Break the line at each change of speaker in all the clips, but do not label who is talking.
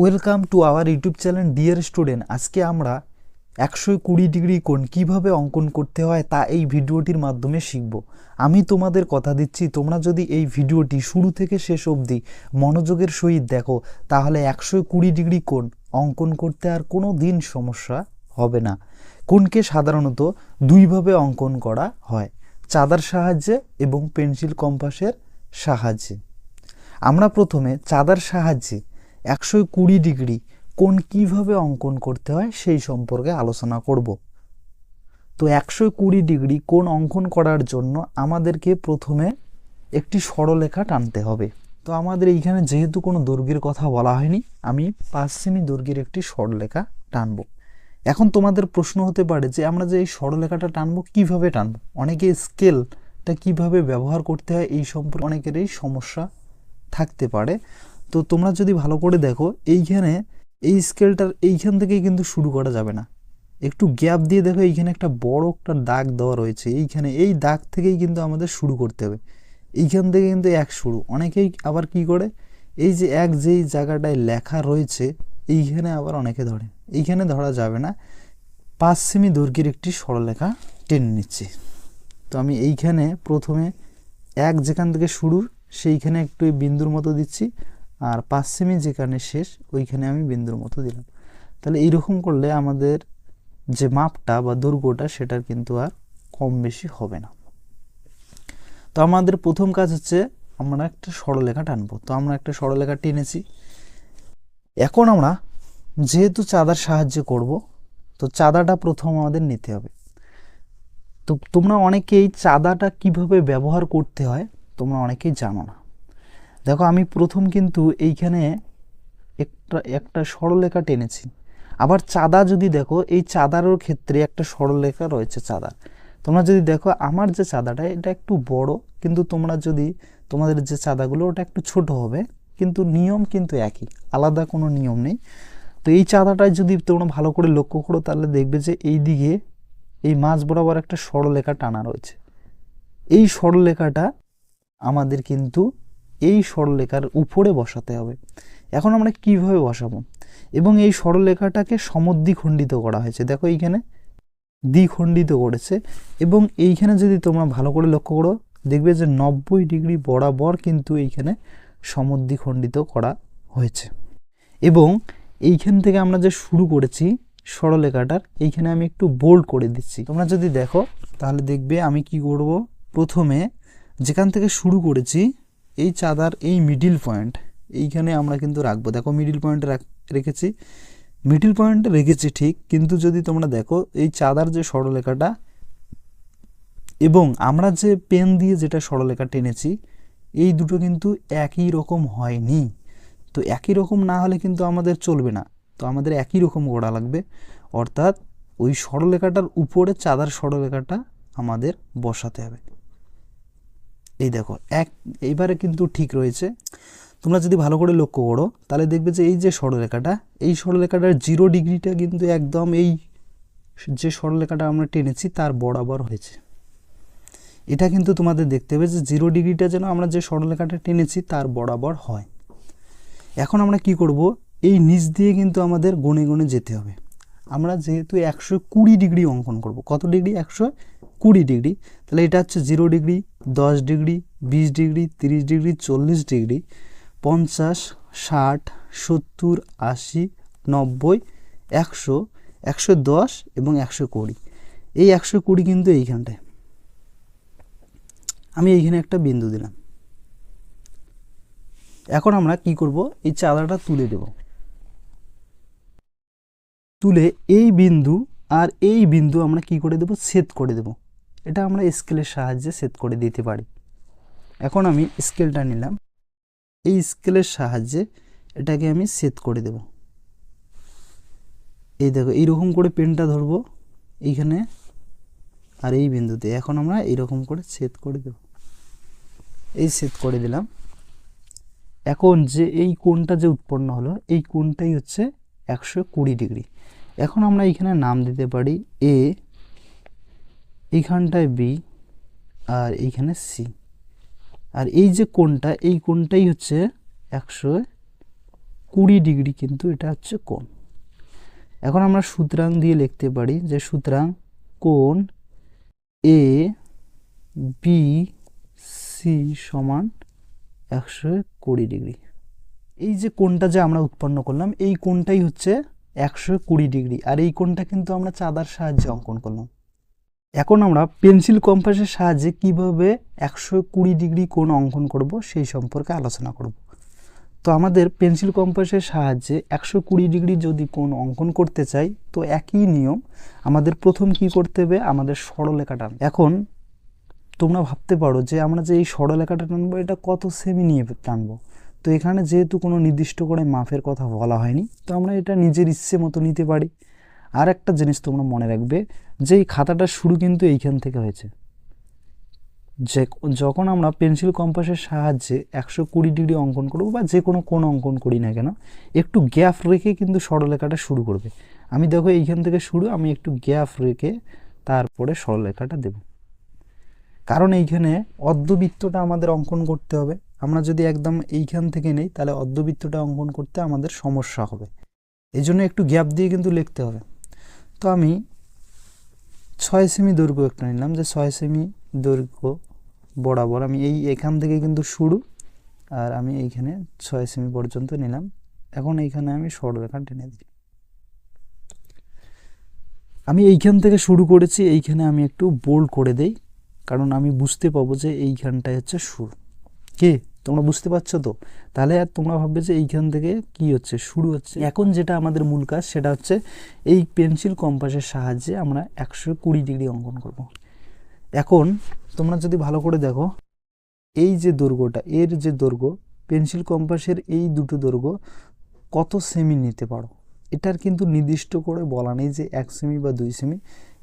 Welcome to our YouTube channel dear student আজকে আমরা একশো কুড়ি ডিগ্রি কোণ কীভাবে অঙ্কন করতে হয় তা এই ভিডিওটির মাধ্যমে শিখব। আমি তোমাদের কথা দিচ্ছি, তোমরা যদি এই ভিডিওটি শুরু থেকে শেষ অবধি মনোযোগের সহিত দেখো, তাহলে একশো কুড়ি ডিগ্রি কোণ অঙ্কন করতে আর কোনো দিন সমস্যা হবে না। কোণকে সাধারণত দুইভাবে অঙ্কন করা হয়, চাঁদার সাহায্যে এবং পেন্সিল কম্পাসের সাহায্যে। আমরা প্রথমে চাঁদার সাহায্যে একশো কুড়ি ডিগ্রি কোন কীভাবে অঙ্কন করতে হয় সেই সম্পর্কে আলোচনা করব। তো একশো কুড়ি ডিগ্রি কোন অঙ্কন করার জন্য আমাদেরকে প্রথমে একটি সরলরেখা টানতে হবে। তো আমাদের এইখানে যেহেতু কোনো দৈর্ঘ্যের কথা বলা হয়নি, আমি পাঁচ সেমি দৈর্ঘ্যের একটি সরলরেখা টানবো। এখন তোমাদের প্রশ্ন হতে পারে যে আমরা যে এই সরলরেখাটা টানবো, কীভাবে টানবো? অনেকে স্কেলটা কীভাবে ব্যবহার করতে হয় এই সম্পর্কে অনেকেরই সমস্যা থাকতে পারে। তো তোমরা যদি ভালো করে দেখো, এইখানে এই স্কেলটার এইখান থেকেই কিন্তু শুরু করা যাবে না। একটু গ্যাপ দিয়ে দেখো, এইখানে একটা বড় একটা দাগ দেওয়া রয়েছে। এইখানে এই দাগ থেকেই কিন্তু আমাদের শুরু করতে হবে। এইখান থেকে কিন্তু এক শুরু। অনেকেই আবার কি করে? এই যে এক যেই জায়গাটায় লেখা রয়েছে, এইখানে আবার অনেকে ধরে। এইখানে ধরা যাবে না। পাঁচ সেমি দৈর্ঘ্যের একটি সরলরেখা টেনে নিচ্ছি। তো আমি এইখানে প্রথমে এক যেখান থেকে শুরু, সেইখানে একটু বিন্দুর মতো দিচ্ছি। আর পাঁচ সেমি যেখানে শেষ, ওইখানে আমি বিন্দুর মতো দিলাম। তাহলে এইরকম করলে আমাদের যে মাপটা বা দুর্গটা, সেটার কিন্তু আর কম বেশি হবে না। তো আমাদের প্রথম কাজ হচ্ছে আমরা একটা সরলরেখা টানবো। তো আমরা একটা সরলরেখা টেনেছি। এখন আমরা যেহেতু চাঁদার সাহায্য করব, তো চাঁদাটা প্রথম আমাদের নিতে হবে। তো তোমরা অনেকেই চাঁদাটা কীভাবে ব্যবহার করতে হয়, তোমরা অনেকেই জানো না। দেখো, আমি প্রথম কিন্তু এইখানে একটা একটা সরলরেখা টেনেছি। আবার চাঁদা যদি দেখো, এই চাঁদারও ক্ষেত্রে একটা সরলরেখা রয়েছে চাঁদা। তোমরা যদি দেখো, আমার যে চাঁদাটা, এটা একটু বড়, কিন্তু তোমরা যদি, তোমাদের যে চাঁদাগুলো, ওটা একটু ছোট হবে, কিন্তু নিয়ম কিন্তু একই, আলাদা কোনো নিয়ম নেই। তো এই চাঁদাটায় যদি তোমরা ভালো করে লক্ষ্য করো, তাহলে দেখবে যে এই দিকে এই মাঝ বরাবর একটা সরলরেখা টানা রয়েছে। এই সরলরেখাটা আমাদের কিন্তু এই সরলরেখার উপরে বসাতে হবে। এখন আমরা কীভাবে বসাবো? এবং এই সরলরেখাটাকে সমদ্বিখণ্ডিত করা হয়েছে। দেখো এইখানে দ্বিখণ্ডিত করেছে। এবং এইখানে যদি তোমরা ভালো করে লক্ষ্য করো, দেখবে যে নব্বই ডিগ্রি বরাবর কিন্তু এইখানে সমদ্বিখণ্ডিত করা হয়েছে। এবং এইখান থেকে আমরা যে শুরু করেছি সরলরেখাটার এইখানে আমি একটু বোল্ড করে দিচ্ছি। তোমরা যদি দেখো, তাহলে দেখবে আমি কি করব? প্রথমে যেখান থেকে শুরু করেছি এই চাঁদার এই মিডিল পয়েন্ট এইখানে আমরা কিন্তু রাখব। দেখো মিডিল পয়েন্টে রেখেছি। মিডিল পয়েন্টে রেখেছি ঠিক, কিন্তু যদি তোমরা দেখো, এই চাঁদার যে সরলরেখাটা এবং আমরা যে পেন দিয়ে যেটা সরলরেখা টেনেছি, এই দুটো কিন্তু একই রকম হয়নি। তো একই রকম না হলে কিন্তু আমাদের চলবে না। তো আমাদের একই রকম গোড়া লাগবে। অর্থাৎ ওই সরলরেখাটার উপরে চাঁদার সরলরেখাটা আমাদের বসাতে হবে। এই দেখো, এক, এইবারে কিন্তু ঠিক রয়েছে। তোমরা যদি ভালো করে লক্ষ্য করো, তাহলে দেখবে যে এই যে সরলরেখাটা, এই সরলরেখাটার জিরো ডিগ্রিটা কিন্তু একদম এই যে সরলরেখাটা আমরা টেনেছি, তার বরাবর হয়েছে। এটা কিন্তু তোমাদের দেখতে হবে যে জিরো ডিগ্রিটা যেন আমরা যে সরলরেখাটা টেনেছি, তার বরাবর হয়। এখন আমরা কি করব? এই নিচ দিয়ে কিন্তু আমাদের গনে গনে যেতে হবে। আমরা যেহেতু একশো কুড়ি ডিগ্রি অঙ্কন করব। কত ডিগ্রি একশো কুড়ি ডিগ্রি, তাহলে এটা হচ্ছে জিরো ডিগ্রি, দশ ডিগ্রি, বিশ ডিগ্রি, তিরিশ ডিগ্রি, চল্লিশ ডিগ্রি, পঞ্চাশ, ষাট, সত্তর, আশি, নব্বই, একশো একশো দশ এবং একশো কুড়ি। এই একশো কুড়ি কিন্তু এইখানটায়। আমি এইখানে একটা বিন্দু দিলাম। এখন আমরা কি করব? এই চাঁদাটা তুলে দেব। তুলে এই বিন্দু আর এই বিন্দু আমরা কি করে দেব? সেট করে দেব। এটা আমরা স্কেলের সাহায্যে সেট করে দিতে পারি। এখন আমি স্কেলটা নিলাম। এই স্কেলের সাহায্যে এটাকে আমি সেট করে দেব। এই দেখো, এইরকম করে পেনটা ধরবো এইখানে আর এই বিন্দুতে। এখন আমরা এইরকম করে সেট করে দেব। এই সেট করে দিলাম। এখন যে এই কোণটা যে উৎপন্ন হলো, এই কোণটাই হচ্ছে একশো কুড়ি ডিগ্রি। এখন আমরা এখানে নাম দিতে পারি এ এইখানটায় বি আর এইখানে সি। আর এই যে কোণটা, এই কোণটাই হচ্ছে একশো কুড়ি ডিগ্রি, কিন্তু এটা হচ্ছে কোণ। এখন আমরা সুতরাং দিয়ে লিখতে পারি যে সুতরাং কোণ এ বি সি সমান একশো কুড়ি ডিগ্রি। এই যে কোণটা যে আমরা উৎপন্ন করলাম, এই কোণটাই হচ্ছে একশো কুড়ি ডিগ্রি। আর এই কোণটা কিন্তু আমরা চাঁদার সাহায্যে অঙ্কন করলাম। এখন আমরা পেন্সিল কম্পাসের সাহায্যে কীভাবে একশো কুড়ি ডিগ্রি কোণ অঙ্কন করব সেই সম্পর্কে আলোচনা করব। তো আমাদের পেন্সিল কম্পাসের সাহায্যে একশো কুড়ি ডিগ্রি যদি কোণ অঙ্কন করতে চাই, তো একই নিয়ম আমাদের প্রথম কি করতে হবে? আমাদের সরলরেখা টান এখন তোমরা ভাবতে পারো যে আমরা যে এই সরলরেখাটা টানবো, এটা কত সেমি নিয়ে টানবো? তো এখানে যেহেতু কোনো নির্দিষ্ট করে মাপের কথা বলা হয়নি, তো আমরা এটা নিজের ইচ্ছে মতো নিতে পারি। আর একটা জিনিস তোমরা মনে রাখবে, যে এই খাতাটার শুরু কিন্তু এইখান থেকে হয়েছে। যে যখন আমরা পেন্সিল কম্পাসের সাহায্যে একশো কুড়ি ডিগ্রি অঙ্কন করব বা যে কোনো কোন অঙ্কন করি না কেন, একটু গ্যাপ রেখে কিন্তু সরলরেখাটা শুরু করবে। আমি দেখো এইখান থেকে শুরু, আমি একটু গ্যাপ রেখে তারপরে সরলরেখাটা দেব। কারণ এইখানে অর্ধবৃত্তটা আমাদের অঙ্কন করতে হবে। আমরা যদি একদম এইখান থেকে নেই, তাহলে অর্ধবৃত্তটা অঙ্কন করতে আমাদের সমস্যা হবে। এই জন্য একটু গ্যাপ দিয়ে কিন্তু লিখতে হবে। তো আমি ছয় সেমি দৈর্ঘ্য একটা নিলাম যে ছয় সেমি দৈর্ঘ্য বরাবর। আমি এই এখান থেকে কিন্তু শুরু আর আমি এইখানে ছয় সেমি পর্যন্ত নিলাম। এখন এইখানে আমি সরলরেখা টেনে দিই। আমি এইখান থেকে শুরু করেছি, এইখানে আমি একটু বোল্ড করে দেই, কারণ আমি বুঝতে পাবো যে এইখানটাই হচ্ছে শুরু। কে? তোমরা বুঝতে পারছ তো? তাহলে আর তোমরা ভাববে যে এইখান থেকে কি হচ্ছে, শুরু হচ্ছে। এখন যেটা আমাদের মূল কাজ, সেটা হচ্ছে এই পেন্সিল কম্পাসের সাহায্যে আমরা একশো কুড়ি ডিগ্রি অঙ্কন করব। এখন তোমরা যদি ভালো করে দেখো, এই যে দৈর্ঘ্যটা, এর যে দৈর্ঘ্য, পেন্সিল কম্পাসের এই দুটো দৈর্ঘ্য কত সেমি নিতে পারো? এটার কিন্তু নির্দিষ্ট করে বলা নেই যে এক সেমি বা দুই সেমি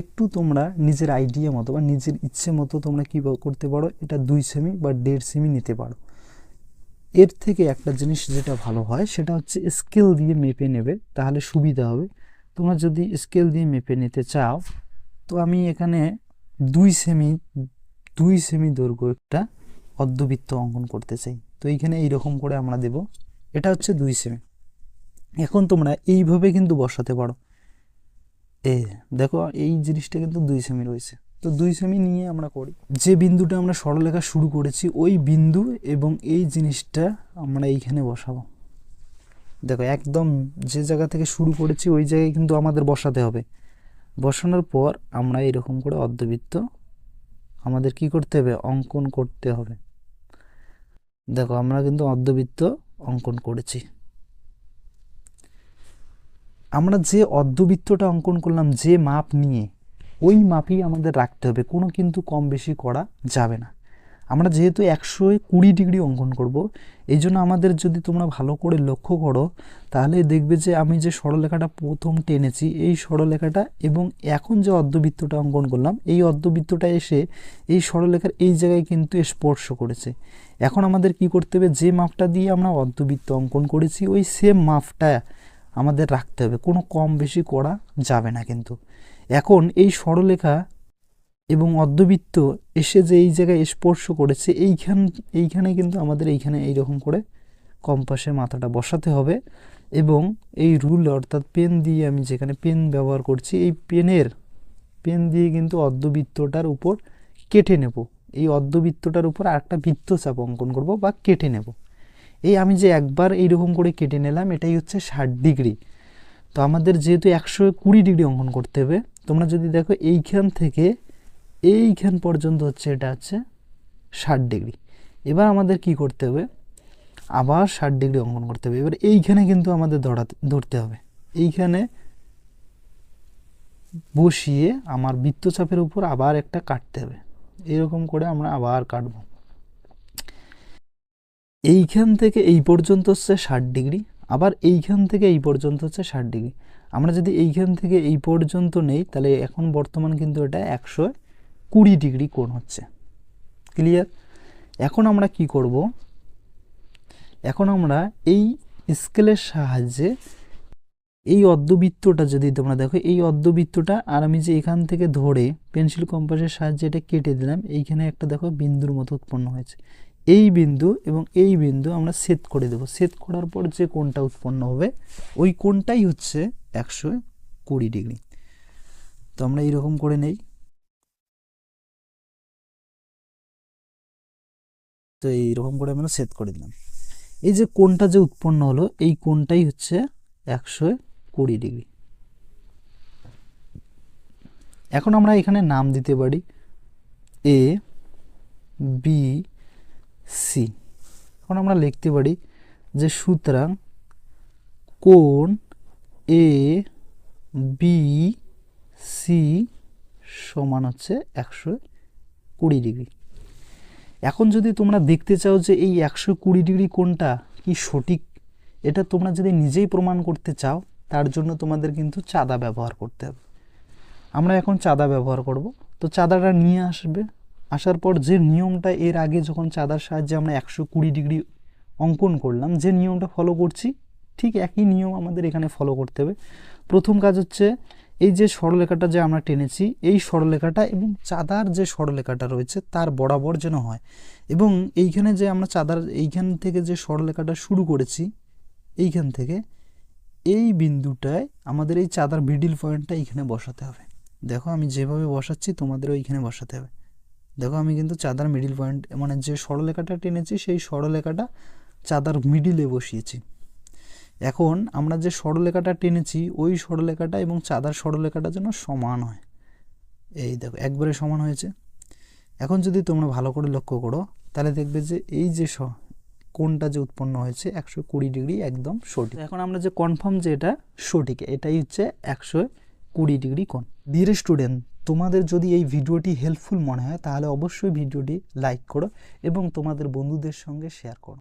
একটু তোমরা নিজের আইডিয়া মতো বা নিজের ইচ্ছে মতো তোমরা কী করতে পারো, এটা দুই সেমি বা দেড় সেমি নিতে পারো। এর থেকে একটা জিনিস যেটা ভালো হয়, সেটা হচ্ছে স্কেল দিয়ে মেপে নেবে, তাহলে সুবিধা হবে। তোমরা যদি স্কেল দিয়ে মেপে নিতে চাও, তো আমি এখানে দুই সেমি দুই সেমি দৈর্ঘ্য একটা অর্ধবৃত্ত অঙ্কন করতে চাই। তো এইখানে এইরকম করে আমরা দেব। এটা হচ্ছে দুই সেমি এখন তোমরা এইভাবে কিন্তু বসাতে পারো। এ, দেখো এই জিনিসটা কিন্তু দুই সেমি রয়েছে। তো দুই সেমি নিয়ে আমরা করি। যে বিন্দুটা আমরা সরলরেখা শুরু করেছি, ওই বিন্দু এবং এই জিনিসটা আমরা এইখানে বসাবো। দেখো, একদম যে জায়গা থেকে শুরু করেছি, ওই জায়গায় কিন্তু আমাদের বসাতে হবে। বসানোর পর আমরা এরকম করে অর্ধবৃত্ত আমাদের কি করতে হবে? অঙ্কন করতে হবে। দেখো, আমরা কিন্তু অর্ধবৃত্ত অঙ্কন করেছি। আমরা যে অর্ধবৃত্তটা অঙ্কন করলাম, যে মাপ নিয়ে ওই মাপই আমাদের রাখতে হবে, কোনো কিন্তু কম বেশি করা যাবে না। আমরা যেহেতু একশো কুড়ি ডিগ্রি অঙ্কন করব, এই জন্য আমাদের যদি তোমরা ভালো করে লক্ষ্য করো, তাহলে দেখবে যে আমি যে সরলরেখাটা প্রথম টেনেছি, এই সরলরেখাটা এবং এখন যে অর্ধবৃত্তটা অঙ্কন করলাম, এই অর্ধবৃত্তটা এসে এই সরলরেখার এই জায়গায় কিন্তু স্পর্শ করেছে। এখন আমাদের কি করতে হবে, যে মাপটা দিয়ে আমরা অর্ধবৃত্ত অঙ্কন করেছি, ওই সেম মাপটা আমাদের রাখতে হবে, কোনো কম বেশি করা যাবে না কিন্তু। এখন এই সরলেখা এবং অর্ধবৃত্ত এসে যে এই জায়গায় স্পর্শ করেছে, এইখান, এইখানে কিন্তু আমাদের এইখানে এইরকম করে কম্পাসের মাথাটা বসাতে হবে এবং এই রুল অর্থাৎ পেন দিয়ে আমি যেখানে পেন ব্যবহার করছি, এই পেনের, পেন দিয়ে কিন্তু অর্ধবৃত্তটার উপর কেটে নেব। এই অর্ধবৃত্তটার উপর আরেকটা বৃত্তচাপ অঙ্কন করব বা কেটে নেব। এই আমি যে একবার এইরকম করে কেটে নিলাম, এটাই হচ্ছে ষাট ডিগ্রি। তো আমাদের যেহেতু একশো কুড়ি ডিগ্রি অঙ্কন করতে হবে তোমরা যদি দেখো এইখান থেকে এইখান পর্যন্ত হচ্ছে এটা হচ্ছে ষাট ডিগ্রি। এবার আমাদের কি করতে হবে? আবার ষাট ডিগ্রি অঙ্কন করতে হবে। এবার এইখানে কিন্তু আমাদের ধরাতে, ধরতে হবে। এইখানে বসিয়ে আমার বৃত্তচাপের উপর আবার একটা কাটতে হবে। এরকম করে আমরা আবার কাটবো। এইখান থেকে এই পর্যন্ত হচ্ছে ষাট ডিগ্রি, আবার এইখান থেকে এই পর্যন্ত হচ্ছে ষাট ডিগ্রি। আমরা যদি এইখান থেকে এই পর্যন্ত নেই, তাহলে এখন বর্তমান কিন্তু এটা একশো কুড়ি ডিগ্রি কোণ হচ্ছে। ক্লিয়ার এখন আমরা কি করব? এখন আমরা এই স্কেলের সাহায্যে এই অর্ধবৃত্তটা যদি তোমরা দেখো, এই অর্ধবৃত্তটা আর আমি যে এখান থেকে ধরে পেন্সিল কম্পাসের সাহায্যে এটা কেটে দিলাম, এইখানে একটা দেখো বিন্দুর মতো উৎপন্ন হয়েছে। এই বিন্দু এবং এই বিন্দু আমরা সেট করে দেব। সেট করার পর যে কোণটা উৎপন্ন হবে, ওই কোণটাই হচ্ছে একশো কুড়ি ডিগ্রি। তো আমরা এইরকম করে নেই। তো এইরকম করে আমরা সেট করে দিলাম। এই যে কোণটা যে উৎপন্ন হলো, এই কোণটাই হচ্ছে একশো কুড়ি ডিগ্রি। এখন আমরা এখানে নাম দিতে পারি, এ, বি সি এখন আমরা লিখতে পারি যে সুতরাং কোণ এ বি সি সমান হচ্ছে একশো কুড়ি ডিগ্রি। এখন যদি তোমরা দেখতে চাও যে এই একশো কুড়ি ডিগ্রি কোণটা কি সঠিক, এটা তোমরা যদি নিজেই প্রমাণ করতে চাও, তার জন্য তোমাদের কিন্তু চাঁদা ব্যবহার করতে হবে। আমরা এখন চাঁদা ব্যবহার করব। তো চাঁদাটা নিয়ে আসবে। আসার পর যে নিয়মটা এর আগে যখন চাঁদার সাহায্যে আমরা একশো কুড়ি ডিগ্রি অঙ্কন করলাম, যে নিয়মটা ফলো করছি, ঠিক একই নিয়ম আমাদের এখানে ফলো করতে হবে। প্রথম কাজ হচ্ছে, এই যে সরলরেখাটা যে আমরা টেনেছি, এই সরলরেখাটা এবং চাঁদার যে সরলরেখাটা রয়েছে, তার বরাবর যেন হয়। এবং এইখানে যে আমরা চাঁদার, এইখান থেকে যে সরলরেখাটা শুরু করেছি, এইখান থেকে এই বিন্দুটায় আমাদের এই চাঁদার মিডিল পয়েন্টটা এইখানে বসাতে হবে। দেখো আমি যেভাবে বসাচ্ছি, তোমাদেরও এইখানে বসাতে হবে। দেখো আমি কিন্তু চাঁদার মিডিল পয়েন্ট মানে যে সরলরেখাটা টেনেছি, সেই সরলরেখাটা চাঁদার মিডিলে বসিয়েছি। এখন আমরা যে সরলরেখাটা টেনেছি, ওই সরলরেখাটা এবং চাঁদার সরলরেখাটা যেন সমান হয়। এই দেখো, একবারে সমান হয়েছে। এখন যদি তোমরা ভালো করে লক্ষ্য করো, তাহলে দেখবে যে এই যে কোণটা যে উৎপন্ন হয়েছে, একশো কুড়ি ডিগ্রি একদম সঠিক। এখন আমরা যে কনফার্ম যে এটা সঠিক, এটাই হচ্ছে একশো কুড়ি ডিগ্রি কোণ। ধীরে স্টুডেন্ট তোমাদের যদি এই ভিডিওটি হেল্পফুল মনে হয়, তাহলে অবশ্যই ভিডিওটি লাইক করো এবং তোমাদের বন্ধুদের সঙ্গে শেয়ার করো।